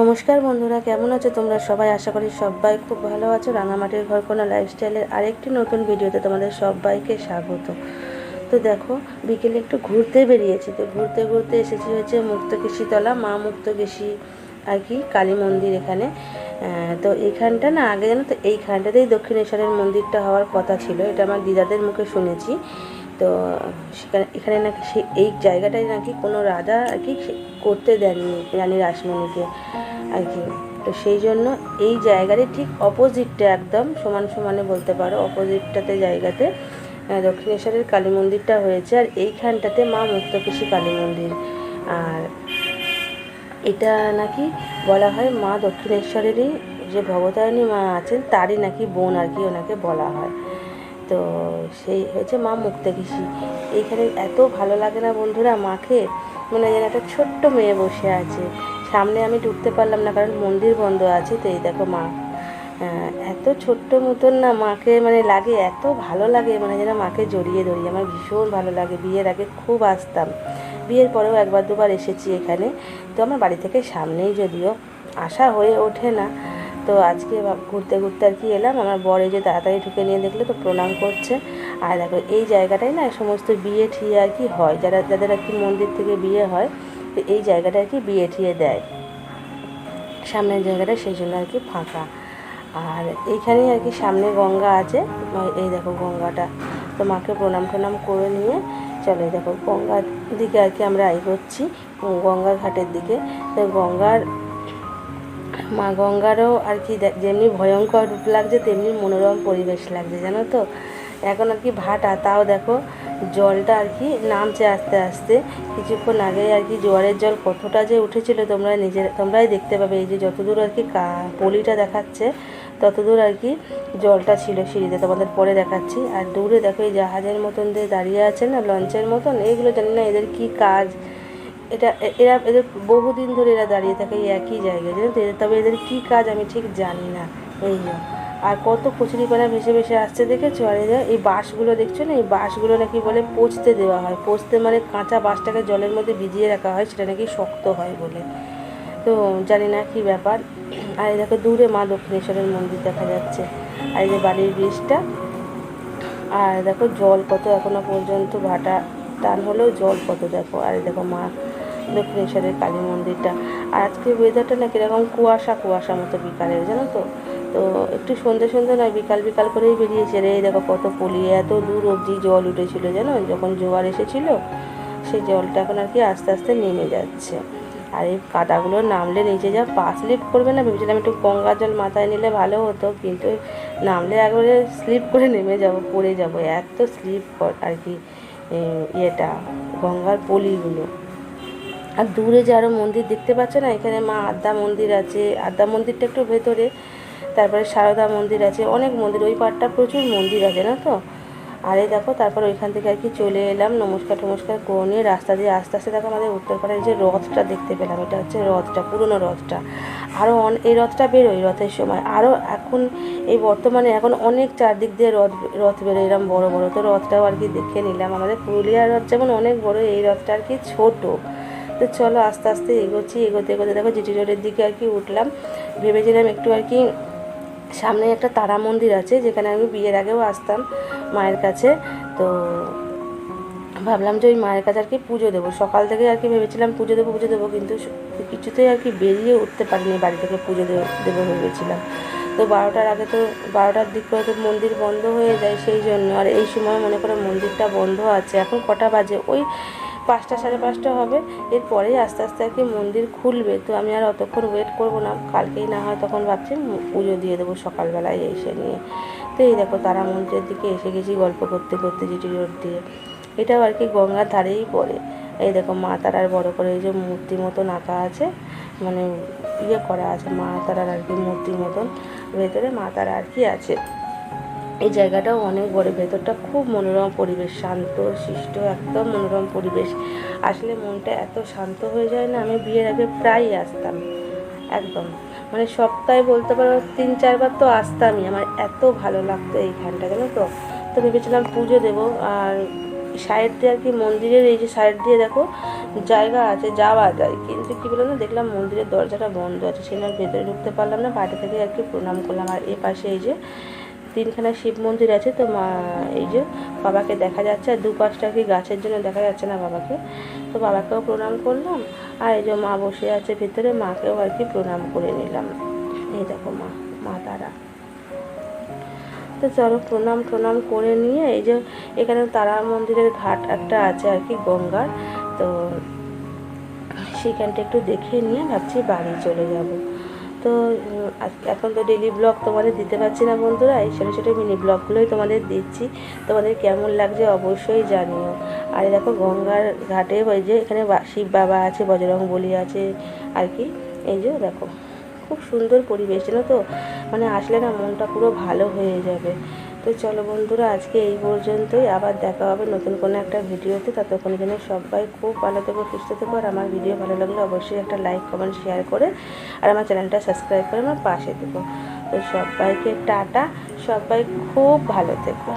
নমস্কার বন্ধুরা, কেমন আছো তোমরা সবাই? আশা করি সবাই খুব ভালো আছো। রাঙামাটির ঘর কোনো লাইফস্টাইলের আরেকটি নতুন ভিডিওতে তোমাদের সবাইকে স্বাগত। তো দেখো, বিকেলে একটু ঘুরতে বেরিয়েছি। তো ঘুরতে ঘুরতে এসেছি হচ্ছে মুক্তকেশীতলা, মা মুক্তকেশী আর কি কালী মন্দির এখানে। তো এইখানটা না, আগে জানো তো, এইখানটাতেই দক্ষিণেশ্বরের মন্দিরটা হওয়ার কথা ছিল। এটা আমার দিদাদের মুখে শুনেছি। তো, সেখানে, এখানে নাকি সে, এই জায়গাটায় নাকি কোনো রাজা আর কি করতে দেননি, রানী রাসমণিকে আর কি। তো সেই জন্য এই জায়গারই ঠিক অপোজিটটা একদম, সমান সমানে বলতে পারো অপোজিটটাতে জায়গাতে দক্ষিণেশ্বরের কালী মন্দিরটা হয়েছে আর এইখানটাতে মা মুক্তকেশী কালী মন্দির। আর এটা নাকি বলা হয় মা দক্ষিণেশ্বরেরই যে ভবতারিণী মা আছেন, তারই নাকি বোন আর কি ওনাকে বলা হয়। তো সেই হচ্ছে মা মুক্তাকিসি এইখানে এত ভালো লাগে না বন্ধুরা মাকে। মানে যেন একটা ছোট্ট মেয়ে বসে আছে। সামনে আমি ঢুকতে পারলাম না কারণ মন্দির বন্ধ আছে, তো এই দেখো মা। এত ছোট্ট মতন না মাকে মানে লাগে, এত ভালো লাগে মানে যেন মাকে জড়িয়ে ধরি আমার ভীষণ ভালো লাগে, বিয়ের আগে খুব আসতাম। বিয়ের পরেও একবার দুবার এসেছি এখানে। তো আমার বাড়ি থেকে সামনেই যদিও আসা হয়ে ওঠে না তো আজকে ঘুরতে ঘুরতে আর কি এলাম। আমার বরে যে তাড়াতাড়ি ঢুকে নিয়ে দেখল তো প্রণাম করছে। আর দেখো এই জায়গাটাই না সমস্ত বিয়ে ঠিয়ে আর কি হয়। যারা যাদের আর কি মন্দির থেকে বিয়ে হয় তো এই জায়গাটা আর কি বিয়ে ঠিয়ে দেয়। সামনের জায়গাটা সেই জন্য আর কি ফাঁকা। আর এইখানেই আর কি সামনে গঙ্গা আছে। এই দেখো গঙ্গাটা। তো মাকে প্রণাম টনাম করে নিয়ে চলে দেখো গঙ্গার দিকে আর কি আমরা এগোচ্ছি উম, গঙ্গার ঘাটের দিকে। তো গঙ্গার মা গঙ্গারও আর কি যেমনি ভয়ঙ্কর রূপ লাগছে, তেমনি মনোরম পরিবেশ লাগছে, জানো তো? এখন আর কি ভাটা, তাও দেখো জলটা আর কি নামছে আস্তে আস্তে। কিছুক্ষণ আগে আর কি জোয়ারের জল কতটা যে উঠেছিল, তোমরা নিজের তোমরাই দেখতে পাবে। এই যে যতদূর আর কি পলিটা দেখাচ্ছে, ততদূর আর কি জলটা ছিল সিঁড়িতে। তোমাদের পরে দেখাচ্ছি। আর দূরে দেখো এই জাহাজের মতন দিয়ে দাঁড়িয়ে আছে না, লঞ্চের মতন এইগুলো জানি না এদের কি কাজ। এটা, এরা এদের বহুদিন ধরে এরা দাঁড়িয়ে থাকে এই একই জায়গায়, জানো তো? তবে এদের কী কাজ আমি ঠিক জানি না। এই আর কত কচুরিপানা ভেসে ভেসে আসছে, দেখেছ? আর এরা এই বাঁশগুলো, দেখছ না? এই বাঁশগুলো নাকি বলে পচতে দেওয়া হয়। পচতে মানে কাঁচা বাঁশটাকে জলের মধ্যে ভিজিয়ে রাখা হয়, সেটা নাকি শক্ত হয় বলে। তো জানি না কি ব্যাপার। আর দেখো, দূরে মা দক্ষিণেশ্বরের মন্দির দেখা যাচ্ছে। আর এই যে বাড়ির ব্রিজটা, আর দেখো জল কত এখনও পর্যন্ত ভাটা টান হলেও জল কত দেখো। আর দেখো মা দক্ষিণেশ্বরের কালী মন্দিরটা। আর আজকে ওয়েদারটা না কীরকম কুয়াশা কুয়াশা মতো বিকালের জানো তো? তো একটু সন্ধে সন্ধে নয়, বিকাল বিকাল করেই বেরিয়েছে রে। দেখো কত পলি এত দূর অবধি জল উঠেছিল, জানো? যখন জোয়ার এসেছিল সেই জলটা এখন আর কি আস্তে আস্তে নেমে যাচ্ছে। আর এই কাদাগুলো নামলে নিচে যা পা স্লিপ করবে না, ভেবেছিলাম একটু গঙ্গার জল মাথায় নিলে ভালো হতো, কিন্তু নামলে একবারে স্লিপ করে নেমে যাব, পড়ে যাব। এত স্লিপ আর কি ইয়েটা, গঙ্গার পলিগুলো। আর দূরে যে আরও মন্দির দেখতে পাচ্ছ না, এখানে মা আদ্যা মন্দির আছে। আদ্যা মন্দিরটা একটু ভেতরে, তারপরে সারদা মন্দির আছে। অনেক মন্দির, ওই পাটটা প্রচুর মন্দির আছে না তো? আর দেখো, তারপর ওইখান থেকে আর কি চলে এলাম, নমস্কার টমস্কার করে নিয়ে রাস্তা দিয়ে আস্তে আস্তে দেখো আমাদের উত্তরপাড়ার যে রথটা দেখতে পেলাম, এটা হচ্ছে রথটা, পুরনো রথটা। আরও এই রথটা বেরোয় রথের সময়। আরও এখন, এই বর্তমানে এখন অনেক চারদিক দিয়ে রথ রথ বেরোয় এরকম বড় বড়। তো রথটাও আর কি দেখে নিলাম। আমাদের পুরুলিয়ার রথ যেমন অনেক বড়, এই রথটা আর কি ছোটো। তো চলো আস্তে আস্তে এগোচ্ছি, এগোতে এগোতে দেখো জিটি রোডের দিকে আর কি উঠলাম। ভেবেছিলাম একটু আর কি সামনে একটা তারা মন্দির আছে, যেখানে আমি বিয়ের আগেও আসতাম মায়ের কাছে। তো ভাবলাম যে ওই মায়ের কাছে আর কি পুজো দেবো। সকাল থেকে আর কি ভেবেছিলাম পুজো দেবো পুজো দেবো, কিন্তু কিছুতেই আর কি বেরিয়ে উঠতে পারিনি, বাড়ি থেকে পুজো দেবো দেবো ভেবেছিলাম। তো বারোটার আগে তো, বারোটার দিক করে তো মন্দির বন্ধ হয়ে যায় সেই জন্য। আর এই সময় মনে করো মন্দিরটা বন্ধ আছে। এখন কটা বাজে? ওই পাঁচটা সাড়ে পাঁচটা হবে। এরপরেই আস্তে আস্তে আর কি মন্দির খুলবে। তো আমি আর অতক্ষণ ওয়েট করব না। কালকেই না হয় তখন ভাবছি পুজো দিয়ে দেবো সকালবেলায় এসে নিয়ে। তো এই দেখো তারা মন্দিরের দিকে এসে গেছি গল্প করতে করতে জিটি রোড দিয়ে। এটাও আর কি গঙ্গার ধারেই পড়ে। এই দেখো মা তারার বড় করে এই যে মূর্তি মতন আঁকা আছে। মানে ইয়ে করা আছে মা তারার আর কি মূর্তির মতন। ভেতরে মা তারা আর কি আছে। এই জায়গাটাও অনেক বড়, ভেতরটা খুব মনোরম পরিবেশ, শান্ত শিষ্ট একদম মনোরম পরিবেশ। আসলে মনটা এত শান্ত হয়ে যায় না, আমি বিয়ের আগে প্রায়ই আসতাম, একদম। মানে সপ্তাহে বলতে পারো তিন, চারবার তো আসতামই, আমার এত ভালো লাগতো এইখানটা, জানো তো? তো ভেবেছিলাম পুজো দেবো, আর সাইড দিয়ে আর কি মন্দিরের এই যে সাইড দিয়ে দেখো, জায়গা আছে, যাওয়া যায়। কিন্তু কী বললাম না, দেখলাম মন্দিরের দরজাটা বন্ধ আছে জন্য ভেতরে ঢুকতে পারলাম না বাইরে থেকে আর কি প্রণাম করলাম। আর এ পাশে এই যে তিনখানা শিব মন্দির আছে, তো মা, এই যে বাবাকে দেখা যাচ্ছে, আর দুপাশটা কি গাছের জন্য দেখা যাচ্ছে না বাবাকে। তো বাবাকেও প্রণাম করলাম, আর এই যে মা বসে আছে ভিতরে, মাকেও আর কি প্রণাম করে নিলাম। এই দেখো মা মা তারা। তো চলো প্রণাম প্রণাম করে নিয়ে, এই যে এখানে তারা মন্দিরের ঘাট একটা আছে আর কি গঙ্গার, তো সেখানটা একটু দেখে নিয়ে ভাবছি বাড়ি চলে যাব। তো এখন তো ডেলি ব্লগ তোমাদের দিতে পারছি না বন্ধুরা, এই ছোটো ছোটো মিনি ব্লগগুলোই তোমাদের দিচ্ছি। তোমাদের কেমন লাগছে অবশ্যই জানিও। আর দেখো গঙ্গার ঘাটে ওই যে এখানে শিব বাবা আছে বজরং বলি আছে, আর কি। এই যে দেখো, খুব সুন্দর পরিবেশ, জানো তো? মানে আসলে না মনটা পুরো ভালো হয়ে যাবে। তো চলো বন্ধুরা, আজকে এই পর্যন্তই। আবার দেখা হবে নতুন কোনো একটা ভিডিওতে। ততক্ষণ যেন সবাই খুব ভালো থেকো, সুস্থ থেকো। আর আমার ভিডিও ভালো লাগলে অবশ্যই একটা লাইক কমেন্ট শেয়ার করে আর আমার চ্যানেলটা সাবস্ক্রাইব করে আমার পাশে দেবো তো সবাইকে টাটা, সবাই খুব ভালো থেকো।